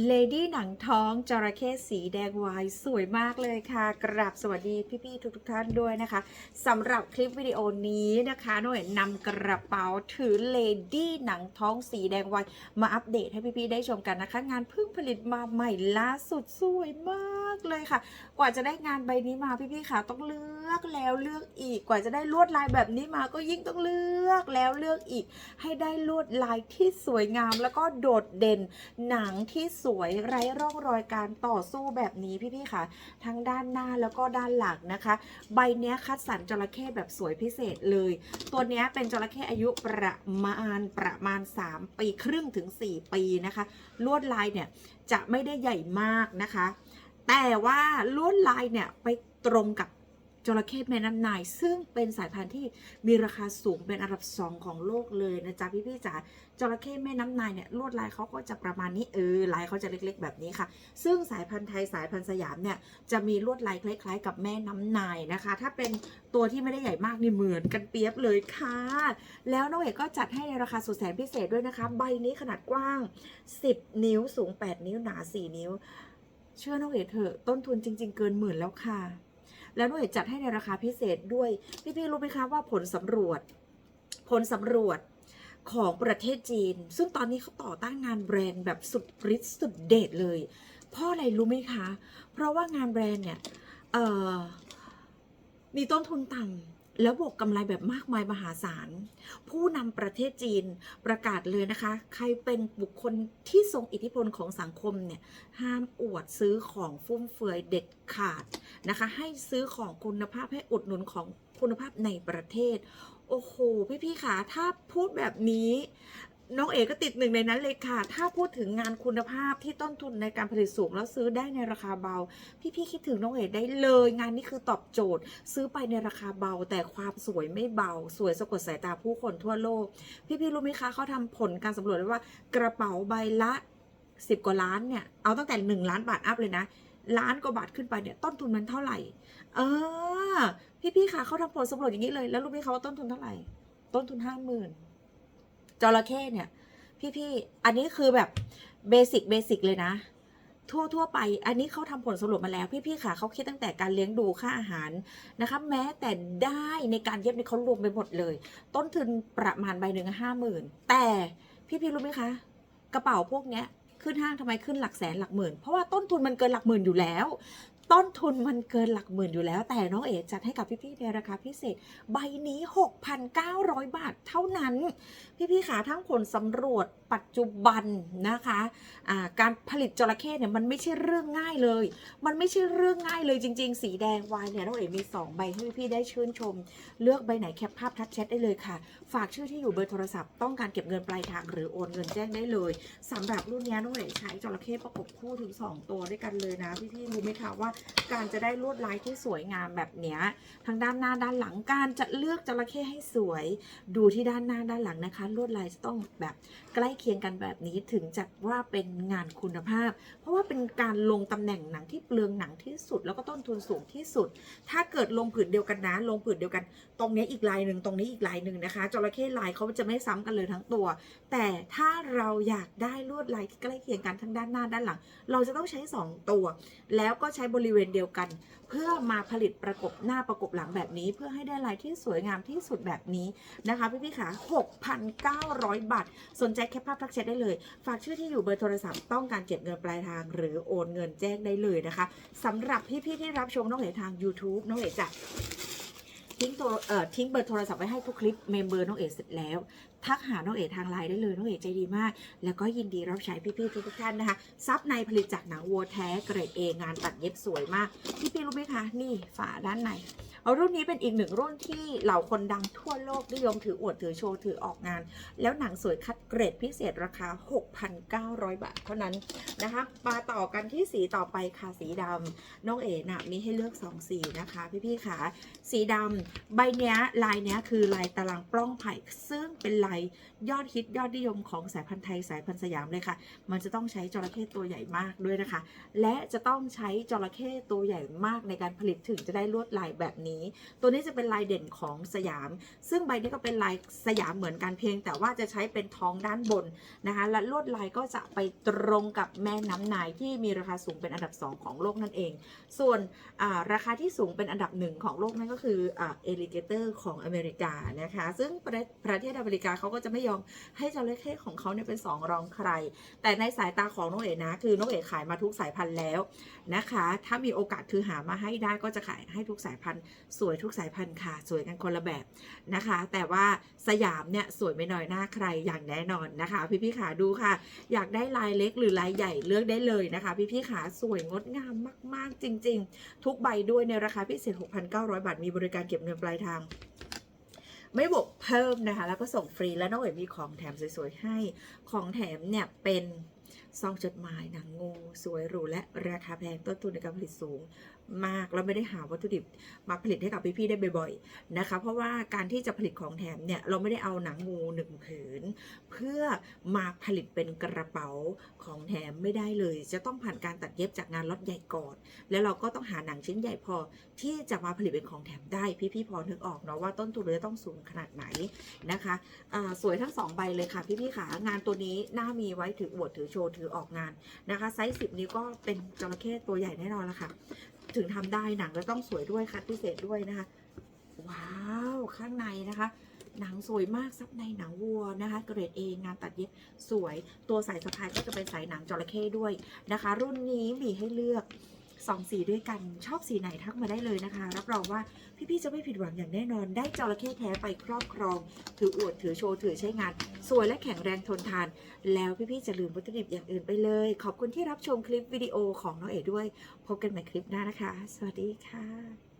เลดี้หนังท้องจระเข้สีแดงวายสวยมากเลยค่ะ กราบสวัสดีพี่ๆทุกๆท่านด้วยนะคะสำหรับคลิปวิดีโอนี้นะคะน้องเอ๋นำกระเป๋าถือเลดี้หนังท้องสีแดงวายมาอัปเดตให้พี่ๆได้ชมกันนะคะ งานเพิ่งผลิตมาใหม่ล่าสุดสวยมากเลยค่ะ กว่าจะได้งานใบนี้มาพี่ๆค่ะต้องเลือกแล้วเลือกอีกกว่าจะได้ลวดลายแบบนี้มาก็ยิ่งต้องเลือกแล้วเลือกอีก ให้ได้ลวดลายที่สวยงามแล้วก็โดดเด่นหนังที่สวยไร้ร่องรอยการต่อสู้แบบนี้พี่ๆค่ะ ทั้งด้านหน้าแล้วก็ด้านหลังนะคะ ใบเนี้ยคัดสรรจระเข้แบบสวยพิเศษเลย ตัวเนี้ยเป็นจระเข้อายุประมาณประมาณ 3 ปีครึ่งถึง 4 ปีนะคะ ลวดลายเนี่ยจะไม่ได้ใหญ่มากนะคะ แต่ว่าลวดลายเนี่ยไปตรงกับ จระเข้แม่น้ำนาย ซึ่งเป็นสายพันธุ์ที่มีราคาสูงเป็นอันดับสองของโลกเลยนะจ๊ะพี่ๆจ๋าจระเข้แม่น้ำนายเนี่ยลวดลายเขาก็จะประมาณนี้เออลายเขาจะเล็กๆ แบบนี้ค่ะ ซึ่งสายพันธุ์ไทยสายพันธุ์สยามเนี่ยจะมีลวดลายคล้าย ๆ กับแม่น้ำนายนะคะ ถ้าเป็นตัวที่ไม่ได้ใหญ่มากนี่เหมือนกันเปียบเลยค่ะ แล้วน้องเอกก็จัดให้ในราคาสุดแสนพิเศษด้วยนะคะ ใบนี้ขนาดกว้าง 10 นิ้วสูง 8 นิ้วหนา 4 นิ้ว เชื่อน้องเอกเถอะต้นทุนจริง ๆ เกินหมื่นแล้วค่ะ แล้วน้วยจัดให้ในราคาพิเศษด้วย พี่ๆรู้ไหมคะว่าผลสำรวจ ผลสำรวจของประเทศจีน ซึ่งตอนนี้เขาต่อต้านงานแบรนด์แบบสุดฤทธิ์สุดเดชเลย เพราะอะไรรู้ไหมคะ เพราะว่างานแบรนด์เนี่ยมีต้นทุนต่ำ แล้วบวกกำไรแบบมากมายมหาศาล ผู้นำประเทศจีนประกาศเลยนะคะ ใครเป็นบุคคลที่ทรงอิทธิพลของสังคมเนี่ย ห้ามอวดซื้อของฟุ่มเฟือยเด็ดขาดนะคะ ให้ซื้อของคุณภาพให้อุดหนุนของคุณภาพในประเทศ โอ้โห พี่ๆค่ะ ถ้าพูดแบบนี้ น้องเอกก็ติดหนึ่งในนั้นเลยค่ะ ถ้าพูดถึงงานคุณภาพที่ต้นทุนในการผลิตสูงแล้วซื้อได้ในราคาเบา พี่ๆคิดถึงน้องเอกได้เลย งานนี้คือตอบโจทย์ ซื้อไปในราคาเบา แต่ความสวยไม่เบา สวยสะกดสายตาผู้คนทั่วโลก พี่ๆรู้ไหมคะเขาทำผลการสำรวจไว้ว่ากระเป๋าใบละ10กว่าล้านเนี่ยเอาตั้งแต่1ล้านบาทอัพเลยนะล้านกว่าบาทขึ้นไปเนี่ยต้นทุนมันเท่าไหร่ เออ พี่ๆค่ะเขาทำผลสำรวจอย่างนี้เลย แล้วรู้ไหมคะว่าต้นทุนเท่าไหร่ ต้นทุนห้าหมื่น จระเข้เนี่ย พี่ๆ อันนี้คือแบบเบสิกเบสิกเลยนะ ทั่วทั่วไป อันนี้เขาทำผลสรวจมาแล้ว พี่ๆค่ะเขาคิดตั้งแต่การเลี้ยงดูค่าอาหารนะคะ แม้แต่ได้ในการเย็บเนี่เขารวมไปหมดเลย ต้นทุนประมาณใบหนึ่งห้าหมื่นแต่พี่ๆรู้ไหมคะ กระเป๋าพวกเนี้ยขึ้นห้างทำไมขึ้นหลักแสนหลักหมื่น เพราะว่าต้นทุนมันเกินหลักหมื่นอยู่แล้ว ต้นทุนมันเกินหลักหมื่นอยู่แล้ว แต่น้องเอ๋จัดให้กับพี่ๆในราคาพิเศษ ใบนี้ 6,900 บาทเท่านั้น พี่ๆขาทั้งผลสำรวจ ปัจจุบันนะคะอ่าการผลิตจระเข้เนี่ยมันไม่ใช่เรื่องง่ายเลย มันไม่ใช่เรื่องง่ายเลยจริง ๆ สีแดงวายเนี่ยน้องเอ๋มี 2 ใบให้พี่ได้ชื่นชม เลือกใบไหนแคปภาพทักแชทได้เลยค่ะ ฝากชื่อที่อยู่เบอร์โทรศัพท์ต้องการเก็บเงินปลายทางหรือโอนเงินแจ้งได้เลยสำหรับรุ่นนี้น้องเอ๋ใช้จระเข้ประกบคู่ถึง 2 ตัวด้วยกันเลยนะพี่ๆรู้ไหมคะว่าการจะได้ลวดลายที่สวยงามแบบเนี้ยทั้งด้านหน้าด้านหลังการจะเลือกจระเข้ให้สวย ดูที่ด้านหน้าด้านหลังนะคะ ลวดลายจะต้องแบบใกล้เคียงกันแบบนี้ถึงจัดว่าเป็นงานคุณภาพ เพราะว่าเป็นการลงตำแหน่งหนังที่เปลืองหนังที่สุด แล้วก็ต้นทุนสูงที่สุด ถ้าเกิดลงผืนเดียวกันนะ ลงผืนเดียวกัน ตรงนี้อีกลายหนึ่งตรงนี้อีกลายหนึ่งนะคะจระเข้ลายเขาจะไม่ซ้ำกันเลยทั้งตัว แต่ถ้าเราอยากได้ลวดลายที่ใกล้เคียงกันทั้งด้านหน้าด้านหลัง เราจะต้องใช้ 2 ตัว แล้วก็ใช้บริเวณเดียวกัน พื่อมาผลิตประกบหน้าประกบหลังแบบนี้ เพื่อให้ได้ลายที่สวยงามที่สุดแบบนี้นะคะพี่พี่ๆค่ะ6,900 บาท สนใจแคปภาพทักแชทได้เลย ฝากชื่อที่อยู่เบอร์โทรศัพท์ต้องการเก็บเงินปลายทาง หรือโอนเงินแจ้งได้เลยนะคะสำหรับพี่ๆที่รับชมน้องเหลทาง YouTube น้องเหลจะ ทิ้งตัวเอ่อทิ้งเบอร์โทรศัพท์ไว้ให้ทุกคลิปเมมเบอร์น้องเอ๋เสร็จแล้ว ทักหาน้องเอ๋ทางไลน์ได้เลยน้องเอ๋ใจดีมาก แล้วก็ยินดีรับใช้พี่ๆทุกๆท่านนะคะซับในผลิตจากหนังวัวแท้เกรดเองานตัดเย็บสวยมากพี่ๆรู้ไหมคะ นี่ฝาด้านใน รุ่นนี้เป็นอีกหนึ่งรุ่นที่เหล่าคนดังทั่วโลกนิยมถืออวดถือโชว์ถือออกงาน แล้วหนังสวยคัดเกรดพิเศษราคา 6,900 บาทเท่านั้นนะคะมาต่อกันที่สีต่อไปค่ะสีดำน้องเอ๋นะมีให้เลือกสองสีนะคะพี่ๆค่ะสีดำใบเนี้ยลายเนี้ยคือลายตารางปล้องไผ่ซึ่งเป็นลายยอดฮิตยอดนิยมของสายพันธุ์ไทยสายพันธุ์สยามเลยค่ะ มันจะต้องใช้จระเข้ตัวใหญ่มากด้วยนะคะ และจะต้องใช้จระเข้ตัวใหญ่มากในการผลิตถึงจะได้ลวดลายแบบนี้ตัวนี้จะเป็นลายเด่นของสยาม ซึ่งใบนี้ก็เป็นลายสยามเหมือนกันเพียง แต่ว่าจะใช้เป็นท้องด้านบนนะคะและลวดลายก็จะไปตรงกับแม่น้ำนายที่มีราคาสูงเป็นอันดับ 2 ของโลกนั่นเอง ส่วนราคาที่สูงเป็นอันดับหนึ่งของโลกนั่นก็คือเอลิเกเตอร์ของอเมริกานะคะซึ่งประประเทศอเมริกาเขาก็จะไม่ยอมให้จระเข้ของเขาเนี่ยเป็นสองรองใคร แต่ในสายตาของน้องเอ๋นะคือน้องเอ๋ขายมาทุกสายพันธุ์แล้วนะคะ ถ้ามีโอกาสคือหามาให้ได้ก็จะขายให้ทุกสายพันธุ์สวยทุกสายพันธุ์ค่ะ สวยกันคนละแบบนะคะ แต่ว่าสยามเนี่ยสวยไม่น้อยหน้าใครอย่างแน่นอนนะคะ พี่พี่ขาดูค่ะ อยากได้ลายเล็กหรือลายใหญ่เลือกได้เลยนะคะ พี่พี่ขาสวยงดงามมาก ๆ จริง ๆ ทุกใบด้วยในราคาพิเศษ 6,900 บาท มีบริการเก็บเงินปลายทางไม่บวกเพิ่มนะคะ แล้วก็ส่งฟรีแล้วน้องเอ๋มีของแถมสวยๆให้ ของแถมเนี่ยเป็น ซองจดหมายหนังงูสวยหรูและราคาแพงต้นทุนในการผลิตสูงมากแล้วไม่ได้หาวัตถุดิบมาผลิตให้กับพี่ๆได้บ่อยๆนะคะ เพราะว่าการที่จะผลิตของแถมเนี่ยเราไม่ได้เอาหนังงูหนึ่งผืน เพื่อมาผลิตเป็นกระเป๋าของแถมไม่ได้เลย จะต้องผ่านการตัดเย็บจากงานล็อตใหญ่ก่อนแล้วเราก็ต้องหาหนังชิ้นใหญ่พอที่จะมาผลิตเป็นของแถมได้พี่ๆพอนึกออกเนาะว่าต้นทุนเราจะต้องสูงขนาดไหนนะคะอ่าสวยทั้งสองใบเลยค่ะพี่ๆขางานตัวนี้น่ามีไว้ถืออวดถือโชว์ถือออกงานนะคะไซส์สิบนี้วก็เป็นจระเข้ตัวใหญ่แน่นอนละค่ะ ถึงทำได้หนังก็ต้องสวยด้วยคัดพิเศษด้วยนะคะ ว้าวข้างในนะคะหนังสวยมากซับในหนังวัวนะคะ เกรดเองานตัดเย็บสวย ตัวสายสะพายก็จะเป็นสายหนังจระเข้ด้วยนะคะ รุ่นนี้มีให้เลือก สองสีด้วยกันชอบสีไหนทักมาได้เลยนะคะ รับรองว่าพี่ๆจะไม่ผิดหวังอย่างแน่นอน ได้จระเข้แท้ไปครอบครอง ถืออวดถือโชว์ถือใช้งาน สวยและแข็งแรงทนทาน แล้วพี่ๆจะลืมวัตถุดิบอย่างอื่นไปเลย ขอบคุณที่รับชมคลิปวิดีโอของน้องเอ๋ด้วย พบกันใหม่คลิปหน้านะคะ สวัสดีค่ะ